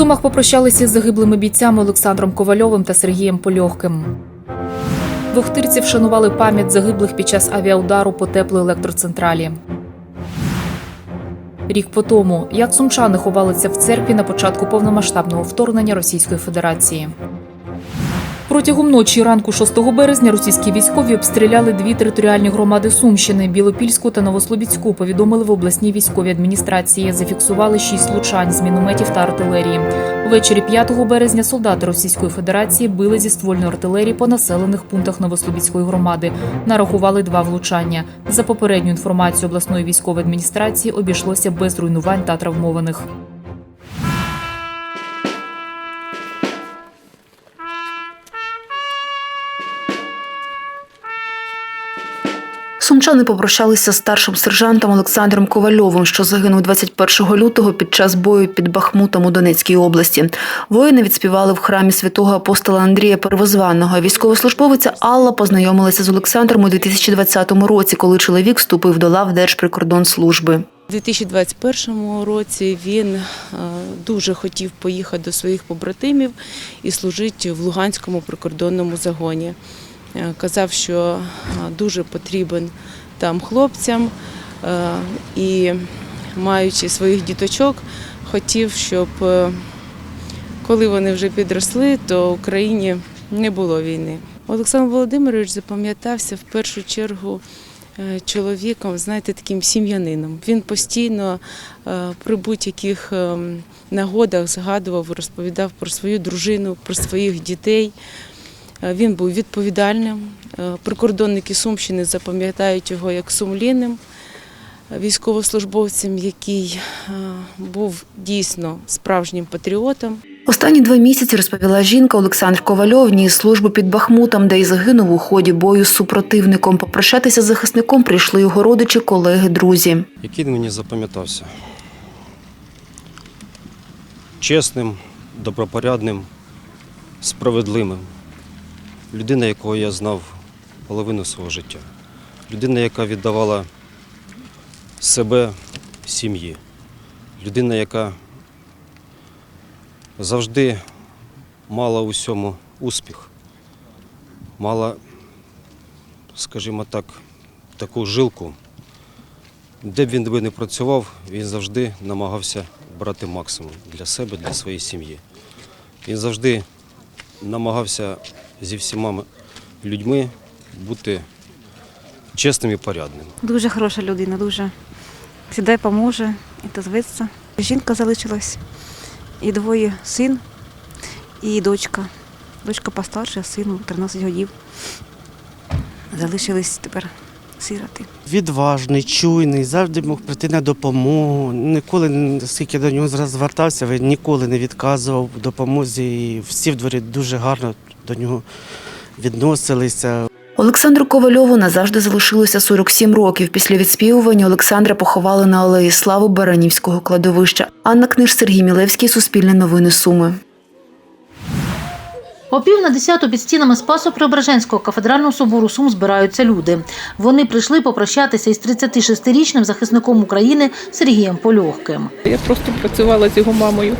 Сумах попрощалися з загиблими бійцями Олександром Ковальовим та Сергієм Польохким. В вшанували пам'ять загиблих під час авіаудару по теплоелектроцентралі. Рік по тому, як сумчани ховалися в церкві на початку повномасштабного вторгнення Російської Федерації. Протягом ночі ранку 6 березня російські військові обстріляли дві територіальні громади Сумщини Білопільську та Новослобідську. Повідомили в обласній військовій адміністрації. Зафіксували шість влучань з мінометів та артилерії. Увечері 5 березня солдати Російської Федерації били зі ствольної артилерії по населених пунктах Новослобідської громади. Нарахували два влучання. За попередню інформацію обласної військової адміністрації обійшлося без руйнувань та травмованих. Сумчани попрощалися з старшим сержантом Олександром Ковальовим, що загинув 21 лютого під час бою під Бахмутом у Донецькій області. Воїни відспівали в храмі святого апостола Андрія Первозваного. Військовослужбовиця Алла познайомилася з Олександром у 2020 році, коли чоловік вступив до лав Держприкордонслужби. У 2021 році він е, дуже хотів поїхати до своїх побратимів і служити в Луганському прикордонному загоні. Е, Казав, що е, дуже потрібен там хлопцям е, і, маючи своїх діточок, хотів, щоб коли вони вже підросли, то в Україні не було війни. Олександр Володимирович запам'ятався в першу чергу чоловіком, знаєте, таким сім'янином. Він постійно при будь-яких ем, нагодах згадував, розповідав про свою дружину, про своїх дітей. Е, Він був відповідальним. Е, Прикордонники Сумщини запам'ятають його як сумлінним військовослужбовцем, який е, був дійсно справжнім патріотом. Останні два місяці розповіла жінка Олександр Ковальов ніс службу під Бахмутом, де й загинув у ході бою з супротивником. Попрощатися з захисником прийшли його родичі, колеги, друзі. Який він мені запам'ятався? Чесним, добропорядним, справедливим. Людина, якого я знав половину свого життя. Людина, яка віддавала себе сім'ї. Людина, яка завжди мала у всьому успіх, мала, скажімо так, таку жилку. Де б він би не працював, він завжди намагався брати максимум для себе, для своєї сім'ї. Він завжди намагався зі всіма людьми бути чесним і порядним. Дуже хороша людина, дуже. Завжди поможе і дозвиться. Жінка залишилась, і двоє син, і дочка. Дочка постарша, сину 13 років. Залишились тепер сироти. відважний, чуйний, завжди мог прийти на допомогу. Ніколи, скільки до нього зараз звертався, він ніколи не відказував допомозі. І всі в дворі дуже гарно до нього відносилися. Олександру Ковальову назавжди залишилося 47 років. Після відспівування Олександра поховали на алеї Слави Баранівського кладовища. Анна Книж, Сергій Мілевський, Суспільне новини Суми. О пів на десяту під стінами Спасо-Преображенського кафедрального собору Сум збираються люди. Вони прийшли попрощатися із 36-річним захисником України Сергієм Польохким. Я просто працювала з його мамою.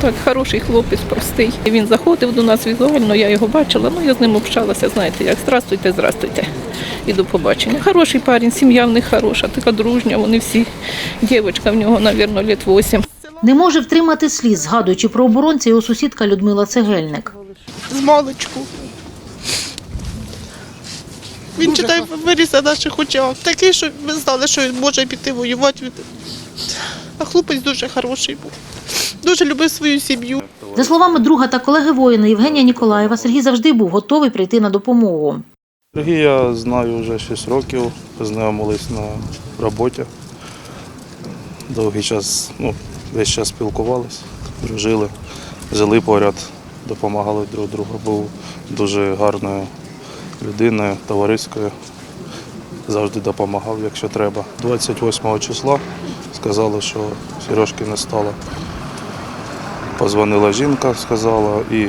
Так, хороший хлопець, простий. Він заходив до нас візуально, я його бачила, ну я з ним общалася, знаєте, як здрастуйте, здрастуйте. І до побачення. Хороший парень, сім'я в них хороша, така дружня, вони всі. Дівчинка в нього, мабуть, літ 8. Не може втримати сліз, згадуючи про оборонця його сусідка Людмила Цегельник. з маличку. Він читає виріс на наших очах. Такий, що ми знали, що він може піти воювати. А хлопець дуже хороший був. Дуже любив свою сім'ю. За словами друга та колеги воїна Євгенія Ніколаєва, Сергій завжди був готовий прийти на допомогу. Сергія я знаю вже 6 років, познайомились на роботі. Довгий час, ну, весь час спілкувалися, дружили, жили поряд, допомагали друг другу. Був дуже гарною людиною, товариською. Завжди допомагав, якщо треба. 28 числа сказали, що Сережки не стало. Позвонила жінка, сказала, і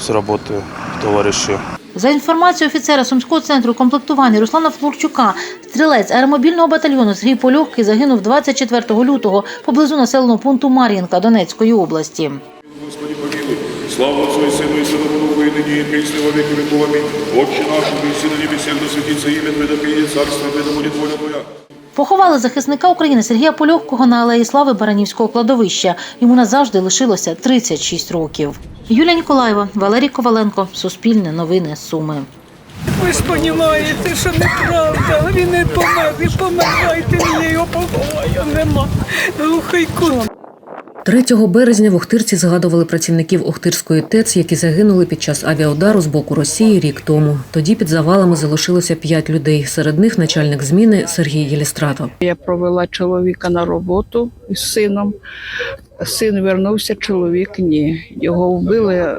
з роботи товариші За інформацією офіцера Сумського центру комплектування Руслана Флорчука, стрілець аеромобільного батальйону Сергій Польохкий загинув 24 лютого поблизу населеного пункту Мар'їнка Донецької області. Слава Отцу и Сыну и Святому Духу, ныне, и присно, и во веки. Аминь. Отче наш, и на небесах, да святится имя Твое, да придет царство Твое, да будет воля Твоя. Поховали захисника України Сергія Польовкого на алеї Слави Баранівського кладовища. Йому назавжди лишилося 36 років. Юлія Ніколаєва, Валерій Коваленко, Суспільне новини Суми. Ви ж розумієте, що неправда. Він не помер, і помирайте, мені його поховаю, нема. Глухий кут. 3 березня в Охтирці згадували працівників Охтирської ТЕЦ, які загинули під час авіаудару з боку Росії рік тому. Тоді під завалами залишилося п'ять людей. Серед них начальник зміни Сергій Єлістратов. Я провела чоловіка на роботу із сином. Син вернувся, чоловік ні. Його вбили.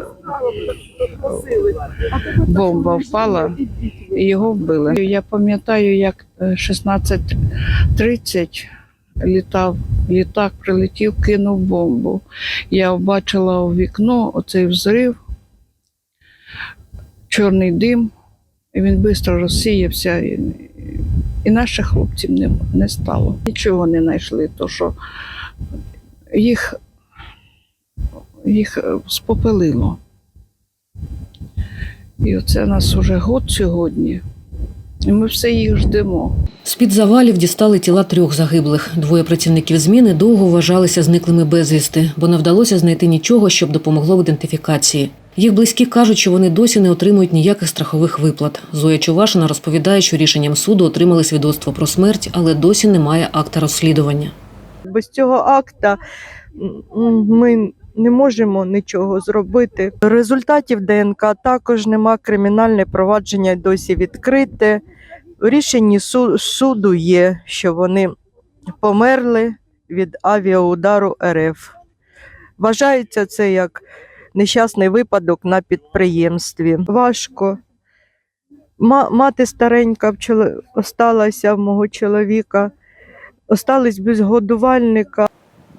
Бомба впала і його вбили. Я пам'ятаю, як е, 16.30 літав, літак прилетів, кинув бомбу. Я побачила у вікно оцей взрив, чорний дим, і він швидко розсіявся. І, і наших хлопців не, не стало. Нічого не знайшли, то що їх, їх е, спопелило. І оце нас уже год сьогодні. І ми все їх ждемо. З-під завалів дістали тіла трьох загиблих. Двоє працівників зміни довго вважалися зниклими безвісти, бо не вдалося знайти нічого, щоб допомогло в ідентифікації. Їх близькі кажуть, що вони досі не отримують ніяких страхових виплат. Зоя Чувашина розповідає, що рішенням суду отримали свідоцтво про смерть, але досі немає акта розслідування. Без цього акта ми не можемо нічого зробити. Результатів ДНК також нема. Кримінальне провадження досі відкрите. У рішенні суду є, що вони померли від авіаудару РФ. Вважається це як нещасний випадок на підприємстві. Важко. Мати старенька в осталася в мого чоловіка, остались без годувальника.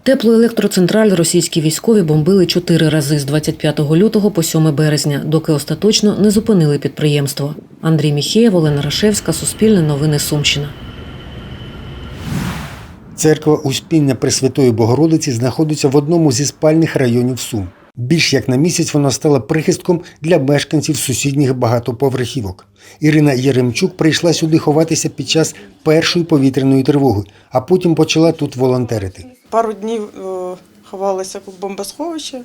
Теплоелектроцентраль російські військові бомбили чотири рази з 25 лютого по 7 березня, доки остаточно не зупинили підприємство. Андрій Міхеєв, Олена Рашевська, Суспільне новини Сумщина. Церква Успіння Пресвятої Богородиці знаходиться в одному зі спальних районів Сум. Більш як на місяць вона стала прихистком для мешканців сусідніх багатоповерхівок. Ірина Єремчук прийшла сюди ховатися під час першої повітряної тривоги, а потім почала тут волонтерити. Пару днів е, ховалася в бомбосховищі.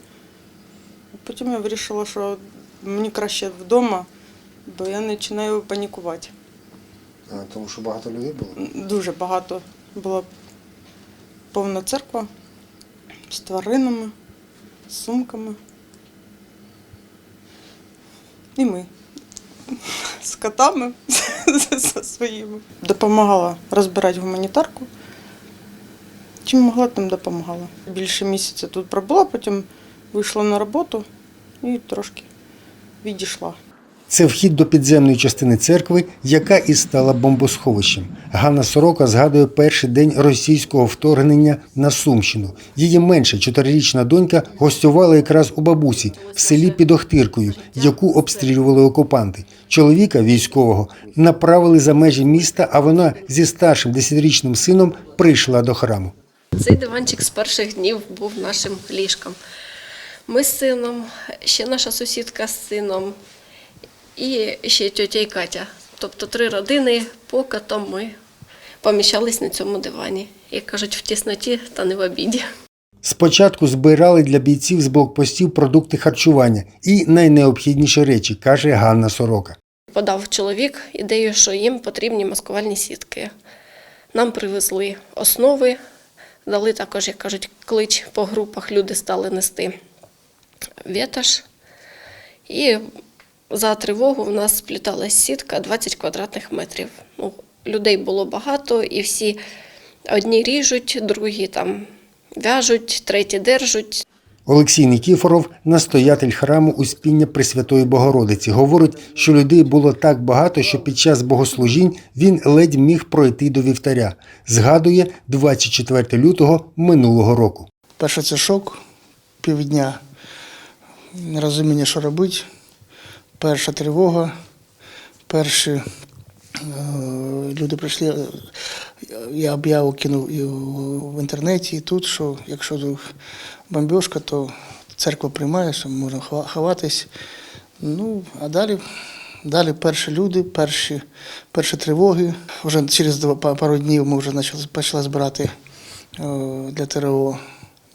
Потім я вирішила, що мені краще вдома, бо я починаю панікувати. Тому що багато людей було. Дуже багато була повна церква з тваринами, з сумками. І ми з котами своїми. Допомагала розбирати гуманітарку. Чим могла, тим допомагала. Більше місяця тут пробула, потім вийшла на роботу і трошки відійшла. Це вхід до підземної частини церкви, яка і стала бомбосховищем. Ганна Сорока згадує перший день російського вторгнення на Сумщину. Її менша чотирирічна донька гостювала якраз у бабусі в селі під Охтиркою, яку обстрілювали окупанти. Чоловіка військового направили за межі міста, а вона зі старшим десятирічним сином прийшла до храму. Цей диванчик з перших днів був нашим ліжком. Ми з сином, ще наша сусідка з сином і ще тьотя і Катя. Тобто три родини покатом ми поміщались на цьому дивані. Як кажуть, в тісноті та не в обіді. Спочатку збирали для бійців з блокпостів продукти харчування і найнеобхідніші речі, каже Ганна Сорока. Подав чоловік ідею, що їм потрібні маскувальні сітки. Нам привезли основи, дали також, як кажуть, клич по групах, люди стали нести вітаж. І за тривогу в нас спліталась сітка 20 квадратних метрів. Ну, людей було багато, і всі одні ріжуть, другі там в'яжуть, треті держать. Олексій Нікіфоров, настоятель храму Успіння Пресвятої Богородиці, говорить, що людей було так багато, що під час богослужінь він ледь міг пройти до вівтаря. Згадує 24 лютого минулого року. Перше це шок півдня, нерозуміння, що робити. Перша тривога, перші люди прийшли. Я об'яву кинув і в інтернеті, і тут, що якщо бомбіжка, то церква приймає, що можна ховатись. Ну, а далі, далі перші люди, перші, перші тривоги. Вже через два, пару днів ми вже почали, почали збирати е, для ТРО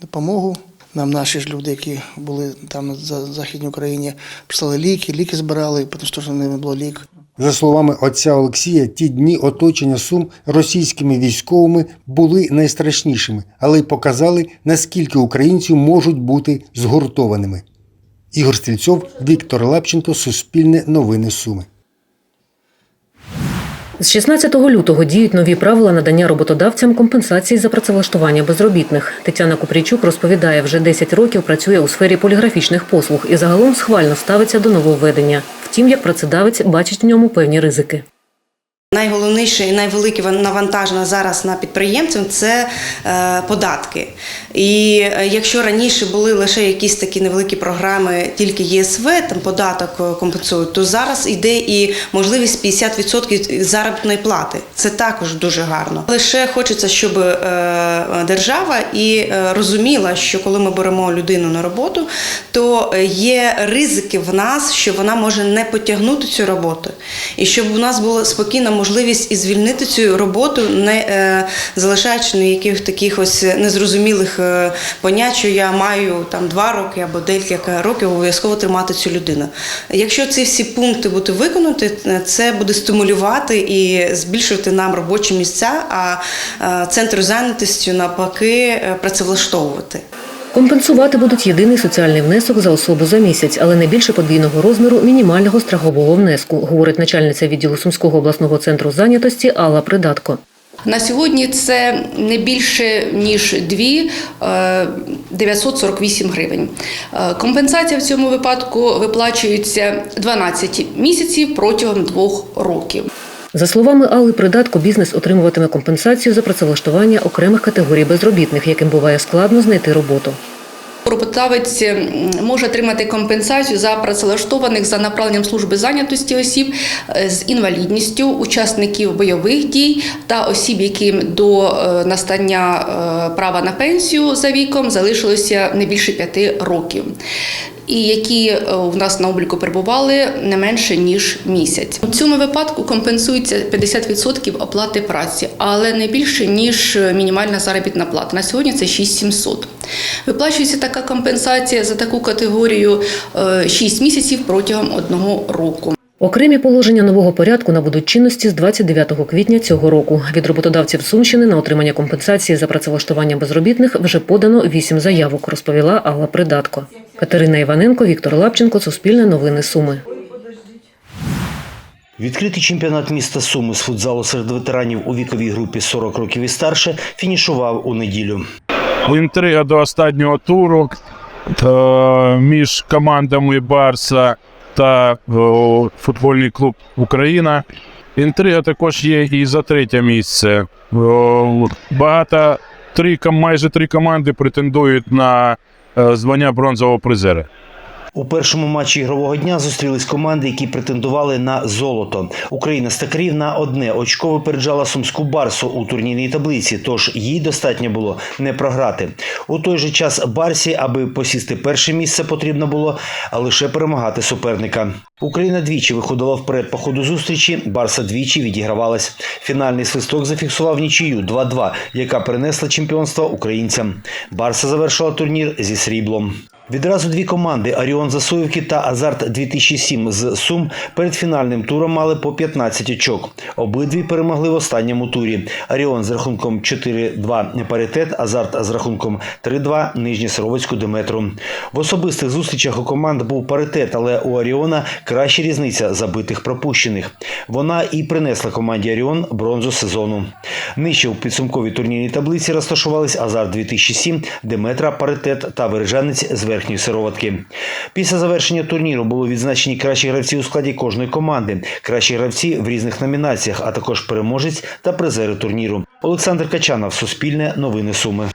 допомогу. Нам наші ж люди, які були там на Західній Україні, прислали ліки, ліки збирали, тому що не було лік. За словами отця Олексія, ті дні оточення Сум російськими військовими були найстрашнішими, але й показали, наскільки українці можуть бути згуртованими. Ігор Стрільцов, Віктор Лапченко, Суспільне новини Суми. З 16 лютого діють нові правила надання роботодавцям компенсації за працевлаштування безробітних. Тетяна Купрійчук розповідає, вже 10 років працює у сфері поліграфічних послуг і загалом схвально ставиться до нововведення. Втім, як працедавець бачить в ньому певні ризики. Найголовніше і найвелике навантаження зараз на підприємців це е, податки. І е, якщо раніше були лише якісь такі невеликі програми, тільки ЄСВ, там податок е, компенсують, то зараз йде і можливість 50% заробітної плати. Це також дуже гарно. Лише хочеться, щоб держава і розуміла, що коли ми беремо людину на роботу, то є ризики в нас, що вона може не потягнути цю роботу, і щоб у нас була спокійна можливість і звільнити цю роботу, не е, залишаючи ніяких таких ось незрозумілих е, понять, що я маю там два роки або декілька років обов'язково тримати цю людину. Якщо ці всі пункти будуть виконати, це буде стимулювати і збільшувати нам робочі місця, а е, центр зайнятості навпаки працевлаштовувати. Компенсувати будуть єдиний соціальний внесок за особу за місяць, але не більше подвійного розміру мінімального страхового внеску, говорить начальниця відділу Сумського обласного центру зайнятості Алла Придатко. На сьогодні це не більше ніж 2 е, 948 гривень. Е, Компенсація в цьому випадку виплачується 12 місяців протягом двох років. За словами Алли Придатко, бізнес отримуватиме компенсацію за працевлаштування окремих категорій безробітних, яким буває складно знайти роботу. Роботодавець може отримати компенсацію за працевлаштованих за направленням служби зайнятості осіб е, з інвалідністю, учасників бойових дій та осіб, яким до е, настання е, права на пенсію за віком залишилося не більше п'яти років. І які в нас на обліку перебували не менше ніж місяць. У цьому випадку компенсується 50% оплати праці, але не більше ніж мінімальна заробітна плата. На сьогодні це 6700. Виплачується така компенсація за таку категорію е, 6 місяців протягом одного року. Окремі положення нового порядку набудуть чинності з 29 квітня цього року. Від роботодавців Сумщини на отримання компенсації за працевлаштування безробітних вже подано 8 заявок, розповіла Алла Придатко. Катерина Іваненко, Віктор Лапченко, Суспільне новини Суми. Відкритий чемпіонат міста Суми з футзалу серед ветеранів у віковій групі 40 років і старше фінішував у неділю. Інтрига до останнього туру е, між командами Барса та о, футбольний клуб Україна. Інтрига також є і за третє місце. О, Багато три майже три команди претендують на е, звання бронзового призера. У першому матчі ігрового дня зустрілись команди, які претендували на золото. Україна стакарів на одне очко випереджала сумську барсу у турнірній таблиці, тож їй достатньо було не програти. У той же час барсі, аби посісти перше місце, потрібно було лише перемагати суперника. Україна двічі виходила вперед по ходу зустрічі. Барса двічі відігравалась. Фінальний свисток зафіксував нічию 2-2, яка принесла чемпіонство українцям. Барса завершила турнір зі сріблом. Відразу дві команди Аріон Засоївки та Азарт 2007 з Сум перед фінальним туром мали по 15 очок. Обидві перемогли в останньому турі. Аріон з рахунком 4-2 паритет, Азарт з рахунком 3-2 Нижньосоровицьку Деметру. В особистих зустрічах у команд був паритет, але у Аріона краща різниця забитих пропущених. Вона і принесла команді Аріон бронзу сезону. Нижче у підсумковій турнірній таблиці розташувались Азарт 2007, Деметра, Паритет та Вережанець з верхньої сироватки. Після завершення турніру були відзначені кращі гравці у складі кожної команди, кращі гравці в різних номінаціях, а також переможець та призери турніру. Олександр Качанов, Суспільне, Новини Суми.